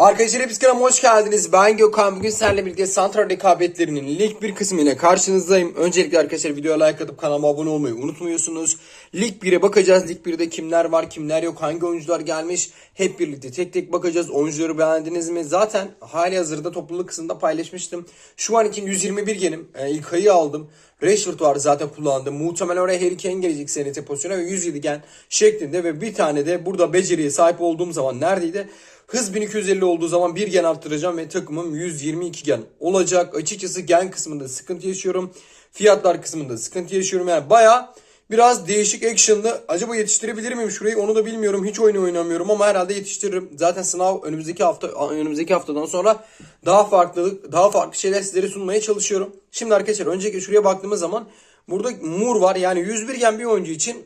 Arkadaşlar hepiniz kanalıma hoş geldiniz. Ben Gökhan. Bugün sizlerle birlikte Santral rekabetlerinin lig 1 kısmıyla karşınızdayım. Öncelikle arkadaşlar videoya like atıp kanalıma abone olmayı unutmuyorsunuz. Lig 1'e bakacağız. Lig 1'de kimler var, kimler yok, hangi oyuncular gelmiş. Hep birlikte tek tek bakacağız. Oyuncuları beğendiniz mi? Zaten hali hazırda topluluk kısmında paylaşmıştım. Şu an için 121 genim. Ee, ilk ayı aldım. Rashford var zaten kullandım. Muhtemelen oraya Harry Kane gelecek senete pozisyona ve 107 gen şeklinde ve bir tane de burada beceriye sahip olduğum zaman neredeydi? Hız 1250 olduğu zaman bir gen arttıracağım ve takımım 122 gen olacak. Açıkçası gen kısmında sıkıntı yaşıyorum. Fiyatlar kısmında sıkıntı yaşıyorum. Yani baya biraz değişik action'lı. Acaba yetiştirebilir miyim şurayı onu da bilmiyorum. Hiç oyunu oynamıyorum ama herhalde yetiştiririm. Zaten sınav önümüzdeki hafta önümüzdeki haftadan sonra daha farklı daha farklı şeyler sizlere sunmaya çalışıyorum. Şimdi arkadaşlar önceki şuraya baktığımız zaman burada Mur var. Yani 101 gen bir oyuncu için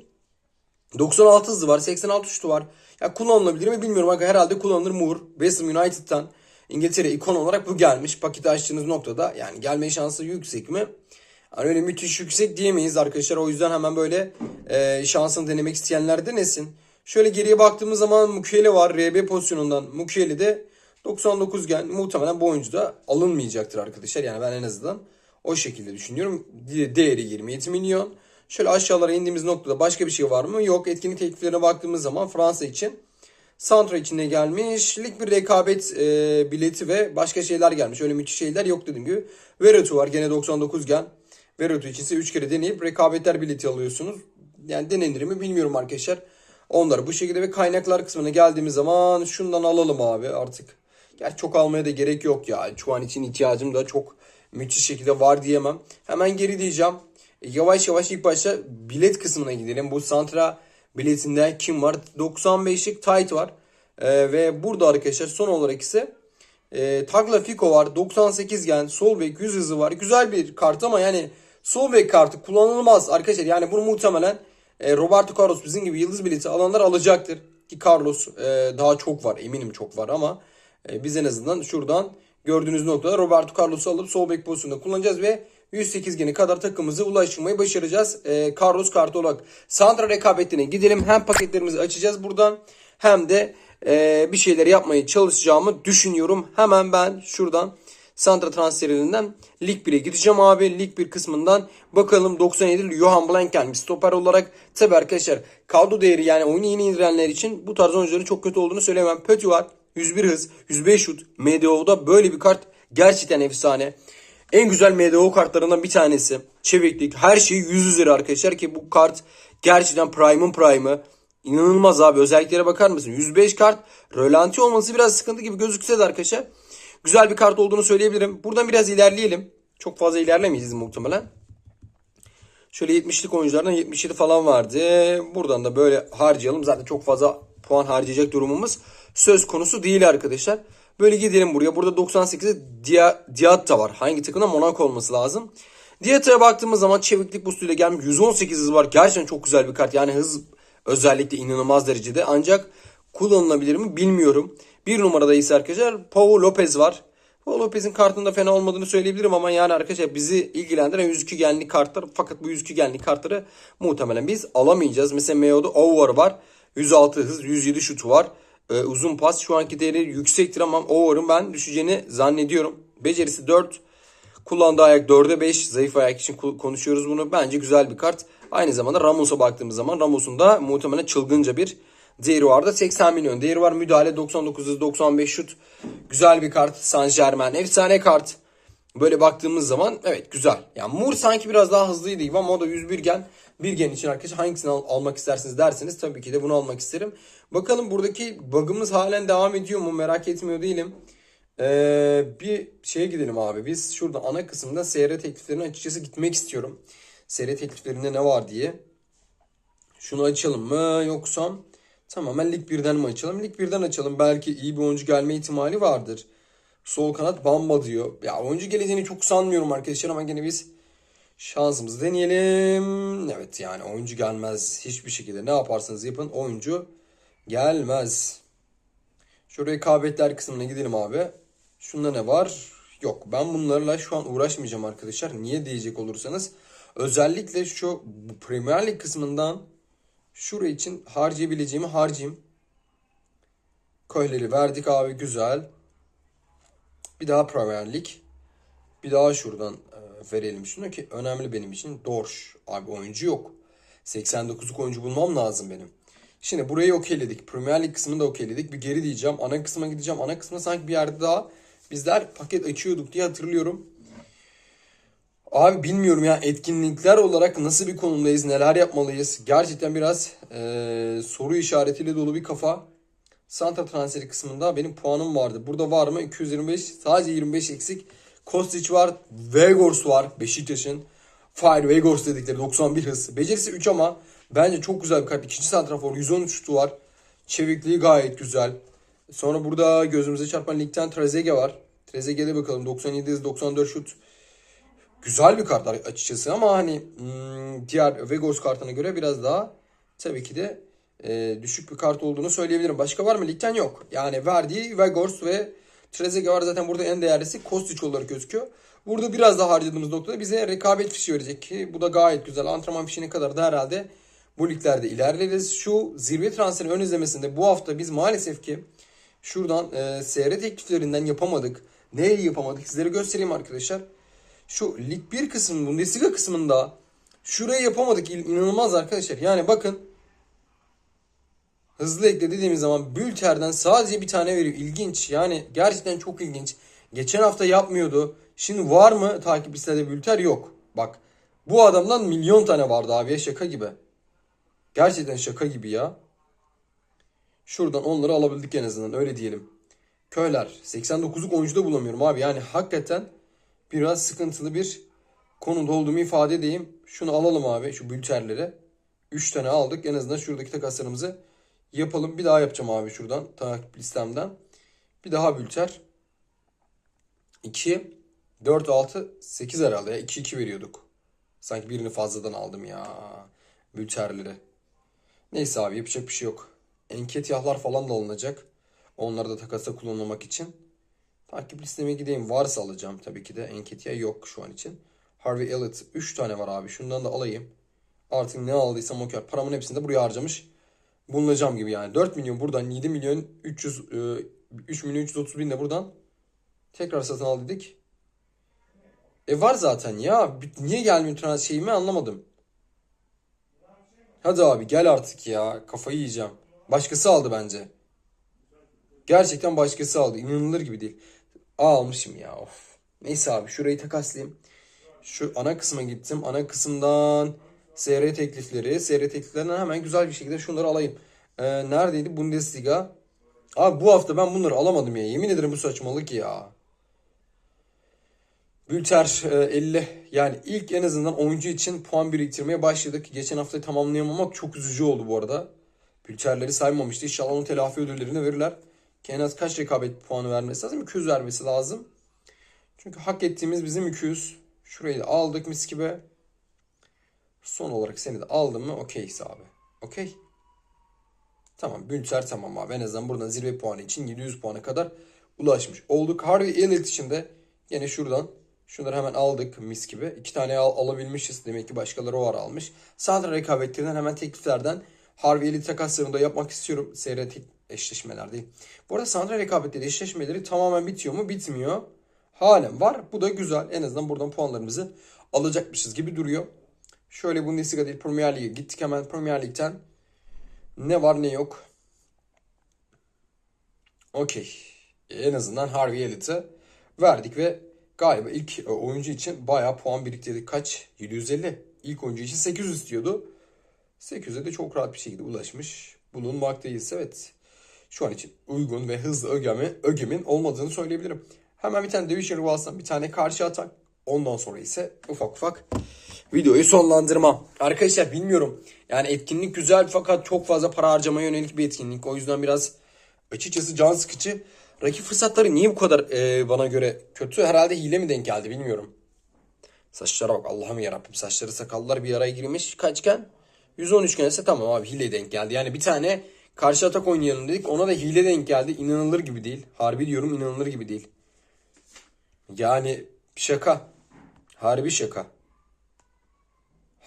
96 hızı var, 86 şutu var. Ya kullanılabilir mi bilmiyorum. Aga herhalde kullanılır Moore. West Ham United'tan İngiltere ikon olarak bu gelmiş. Paketi açtığınız noktada yani gelme şansı yüksek mi? Yani öyle müthiş yüksek diyemeyiz arkadaşlar. O yüzden hemen böyle e, şansını denemek isteyenler denesin. Şöyle geriye baktığımız zaman Mukiele var. RB pozisyonundan Mukiele de 99 gen. Muhtemelen bu oyuncu da alınmayacaktır arkadaşlar. Yani ben en azından o şekilde düşünüyorum. Değeri 27 milyon. Şöyle aşağılara indiğimiz noktada başka bir şey var mı? Yok. Etkinlik tekliflerine baktığımız zaman Fransa için Santra için de gelmiş. Lig bir rekabet e, bileti ve başka şeyler gelmiş. Öyle müthiş şeyler yok dediğim gibi. Veretu var. Gene 99 gen. Veretu için ise 3 kere deneyip rekabetler bileti alıyorsunuz. Yani denenir mi bilmiyorum arkadaşlar. Onları bu şekilde ve kaynaklar kısmına geldiğimiz zaman şundan alalım abi artık. Gerçi çok almaya da gerek yok ya. Şu an için ihtiyacım da çok müthiş şekilde var diyemem. Hemen geri diyeceğim. Yavaş yavaş ilk başta bilet kısmına gidelim. Bu Santra biletinde kim var? 95'lik tight var. Ee, ve burada arkadaşlar son olarak ise e, Tagliafico var. 98 gen. Sol bek 100 hızı var. Güzel bir kart ama yani sol bek kartı kullanılmaz arkadaşlar. Yani bunu muhtemelen e, Roberto Carlos bizim gibi yıldız bileti alanlar alacaktır. Ki Carlos e, daha çok var. Eminim çok var ama e, biz en azından şuradan gördüğünüz noktada Roberto Carlos'u alıp sol bek pozisyonunda kullanacağız ve 108 geni kadar takımımızı ulaşmayı başaracağız. E, Carlos kartı olarak Sandra rekabetine gidelim. Hem paketlerimizi açacağız buradan hem de e, bir şeyler yapmaya çalışacağımı düşünüyorum. Hemen ben şuradan Sandra transferinden Lig 1'e gideceğim abi. Lig 1 kısmından bakalım 97'li Johan Blank gelmiş stoper olarak. Tabi arkadaşlar kadro değeri yani oyunu yeni indirenler için bu tarz oyuncuların çok kötü olduğunu söylemem. Pötü var 101 hız 105 şut. MDO'da böyle bir kart gerçekten efsane. En güzel MDO kartlarından bir tanesi. Çeviklik. Her şey 100 üzeri arkadaşlar ki bu kart gerçekten Prime'ın Prime'ı. İnanılmaz abi. Özelliklere bakar mısın? 105 kart. Rölanti olması biraz sıkıntı gibi gözükse de arkadaşlar. Güzel bir kart olduğunu söyleyebilirim. Buradan biraz ilerleyelim. Çok fazla ilerlemeyeceğiz muhtemelen. Şöyle 70'lik oyunculardan 77 falan vardı. Buradan da böyle harcayalım. Zaten çok fazla puan harcayacak durumumuz söz konusu değil arkadaşlar. Böyle gidelim buraya. Burada 98'de Dia, Diatta var. Hangi takımda? Monaco olması lazım. Diatta'ya baktığımız zaman çeviklik boostuyla gelmiş. 118 hız var. Gerçekten çok güzel bir kart. Yani hız özellikle inanılmaz derecede. Ancak kullanılabilir mi bilmiyorum. Bir numarada ise arkadaşlar Pau Lopez var. Pau Lopez'in kartında fena olmadığını söyleyebilirim ama yani arkadaşlar bizi ilgilendiren 102 genlik kartlar. Fakat bu 102 genlik kartları muhtemelen biz alamayacağız. Mesela Meo'da Over var. 106 hız, 107 şutu var e, uzun pas şu anki değeri yüksektir ama over'ın ben düşeceğini zannediyorum. Becerisi 4. Kullandığı ayak 4'e 5. Zayıf ayak için konuşuyoruz bunu. Bence güzel bir kart. Aynı zamanda Ramos'a baktığımız zaman Ramos'un da muhtemelen çılgınca bir değeri var da 80 milyon değeri var. Müdahale 99 95 şut. Güzel bir kart. Saint Germain efsane kart. Böyle baktığımız zaman evet güzel. Yani Moore sanki biraz daha hızlıydı ama o da 101 gen. Bir gen için arkadaşlar hangisini al- almak istersiniz derseniz tabii ki de bunu almak isterim. Bakalım buradaki bug'ımız halen devam ediyor mu merak etmiyor değilim. Ee, bir şeye gidelim abi. Biz şurada ana kısımda SR tekliflerine açıkçası gitmek istiyorum. SR tekliflerinde ne var diye. Şunu açalım mı yoksa tamamen Lig 1'den mi açalım? Lig 1'den açalım. Belki iyi bir oyuncu gelme ihtimali vardır. Sol kanat Bamba diyor. Ya oyuncu geleceğini çok sanmıyorum arkadaşlar ama gene biz şansımızı deneyelim. Evet yani oyuncu gelmez hiçbir şekilde. Ne yaparsanız yapın oyuncu gelmez. Şu rekabetler kısmına gidelim abi. Şunda ne var? Yok ben bunlarla şu an uğraşmayacağım arkadaşlar. Niye diyecek olursanız. Özellikle şu Premier Lig kısmından şuraya için harcayabileceğimi harcayayım. Kohleri verdik abi güzel. Bir daha Premier Lig. Bir daha şuradan verelim şunu ki önemli benim için. Dorş. Abi oyuncu yok. 89'luk oyuncu bulmam lazım benim. Şimdi burayı okeyledik. Premier Lig kısmını da okeyledik. Bir geri diyeceğim. Ana kısma gideceğim. Ana kısmına sanki bir yerde daha bizler paket açıyorduk diye hatırlıyorum. Abi bilmiyorum ya etkinlikler olarak nasıl bir konumdayız, neler yapmalıyız? Gerçekten biraz eee, soru işaretiyle dolu bir kafa. Santa transferi kısmında benim puanım vardı. Burada var mı? 225. Sadece 25 eksik. Kostic var. Vegors var. Beşiktaş'ın. Fire Vegors dedikleri 91 hız. Becerisi 3 ama bence çok güzel bir kart. İkinci santrafor 113 şutu var. Çevikliği gayet güzel. Sonra burada gözümüze çarpan ligden Trezeguet var. Trezeguet'e bakalım. 97 hız, 94 şut. Güzel bir kart açıkçası ama hani hmm, diğer Vegors kartına göre biraz daha tabii ki de e, düşük bir kart olduğunu söyleyebilirim. Başka var mı? Ligden yok. Yani verdiği Vegors ve Trezeguet var zaten burada en değerlisi Kostic olarak gözüküyor. Burada biraz daha harcadığımız noktada bize rekabet fişi verecek ki bu da gayet güzel. Antrenman fişine kadar da herhalde bu liglerde ilerleriz. Şu zirve transferi ön izlemesinde bu hafta biz maalesef ki şuradan e, SR tekliflerinden yapamadık. Neyi yapamadık sizlere göstereyim arkadaşlar. Şu Lig 1 kısmı Bundesliga kısmında şurayı yapamadık İn- inanılmaz arkadaşlar. Yani bakın hızlı ekle dediğimiz zaman Bülter'den sadece bir tane veriyor. İlginç. Yani gerçekten çok ilginç. Geçen hafta yapmıyordu. Şimdi var mı takip listede Bülter? Yok. Bak bu adamdan milyon tane vardı abiye şaka gibi. Gerçekten şaka gibi ya. Şuradan onları alabildik en azından öyle diyelim. Köyler 89'luk oyuncu da bulamıyorum abi. Yani hakikaten biraz sıkıntılı bir konuda olduğumu ifade edeyim. Şunu alalım abi şu bülterleri. 3 tane aldık. En azından şuradaki takaslarımızı yapalım. Bir daha yapacağım abi şuradan takip listemden. Bir daha bülter. 2, 4, 6, 8 herhalde ya. 2, 2 veriyorduk. Sanki birini fazladan aldım ya. Bülterleri. Neyse abi yapacak bir şey yok. Enketiyahlar falan da alınacak. Onları da takasta kullanmamak için. Takip listeme gideyim. Varsa alacağım tabii ki de. Enketiyah yok şu an için. Harvey Elliott 3 tane var abi. Şundan da alayım. Artık ne aldıysam o kadar. Paramın hepsini de buraya harcamış. Bulunacağım gibi yani. 4 milyon buradan 7 milyon 300 e, 3 milyon 330 bin de buradan tekrar satın al dedik. E var zaten ya. Niye gelmiyor transfer şeyimi anlamadım. Hadi abi gel artık ya. Kafayı yiyeceğim. Başkası aldı bence. Gerçekten başkası aldı. İnanılır gibi değil. Aa, almışım ya of. Neyse abi şurayı takaslayayım. Şu ana kısma gittim. Ana kısımdan SR teklifleri. SR tekliflerinden hemen güzel bir şekilde şunları alayım. Ee, neredeydi? Bundesliga. Abi bu hafta ben bunları alamadım ya. Yemin ederim bu saçmalık ya. Bülter e, 50 yani ilk en azından oyuncu için puan biriktirmeye başladık. Geçen hafta tamamlayamamak çok üzücü oldu bu arada. Bülterleri saymamıştı. İnşallah onun telafi ödüllerini verirler. Ki en az kaç rekabet puanı vermesi lazım? 200 vermesi lazım. Çünkü hak ettiğimiz bizim 200. Şurayı da aldık mis gibi. Son olarak seni de aldım mı? Okeyse abi. Okey. Tamam Bülter tamam abi. En azından buradan zirve puanı için 700 puana kadar ulaşmış olduk. Harvey Elliott için de yine şuradan şunları hemen aldık mis gibi. İki tane al- alabilmişiz. Demek ki başkaları o ara almış. Sadra rekabetlerinden hemen tekliflerden Harvey Elliott takaslarını da yapmak istiyorum. Tek eşleşmeler değil. Bu arada Sandra rekabetleri eşleşmeleri tamamen bitiyor mu? Bitmiyor. Halen var. Bu da güzel. En azından buradan puanlarımızı alacakmışız gibi duruyor. Şöyle Bundesliga değil Premier Lig'e gittik hemen Premier Lig'den. Ne var ne yok. Okey. En azından Harvey Elliott'ı verdik ve galiba ilk e, oyuncu için bayağı puan biriktirdik. Kaç? 750. İlk oyuncu için 800 istiyordu. 800'e de çok rahat bir şekilde ulaşmış bulunmaktayız. Evet. Şu an için uygun ve hızlı ögemi, ögemin olmadığını söyleyebilirim. Hemen bir tane Division Rivals'tan bir tane karşı atak. Ondan sonra ise ufak ufak videoyu sonlandırma. Arkadaşlar bilmiyorum. Yani etkinlik güzel fakat çok fazla para harcamaya yönelik bir etkinlik. O yüzden biraz açıkçası can sıkıcı. Rakip fırsatları niye bu kadar e, bana göre kötü? Herhalde hile mi denk geldi bilmiyorum. Saçlara bak Allah'ım yarabbim. Saçları sakallar bir araya girmiş. Kaçken? 113 ise tamam abi hile denk geldi. Yani bir tane karşı atak oynayalım dedik. Ona da hile denk geldi. İnanılır gibi değil. Harbi diyorum inanılır gibi değil. Yani şaka. Harbi şaka.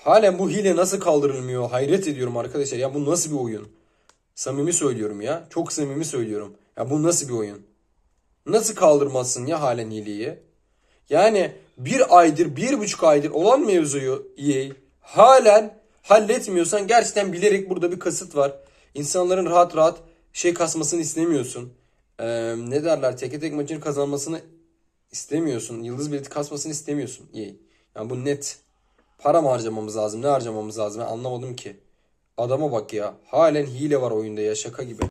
Halen bu hile nasıl kaldırılmıyor? Hayret ediyorum arkadaşlar. Ya bu nasıl bir oyun? Samimi söylüyorum ya. Çok samimi söylüyorum. Ya bu nasıl bir oyun? Nasıl kaldırmazsın ya halen hileyi? Yani bir aydır, bir buçuk aydır olan mevzuyu EA halen halletmiyorsan gerçekten bilerek burada bir kasıt var. İnsanların rahat rahat şey kasmasını istemiyorsun. Ee, ne derler teke tek maçın kazanmasını istemiyorsun. Yıldız bileti kasmasını istemiyorsun EA. Yani bu net. Para mı harcamamız lazım? Ne harcamamız lazım? Ben anlamadım ki. Adama bak ya. Halen hile var oyunda ya şaka gibi.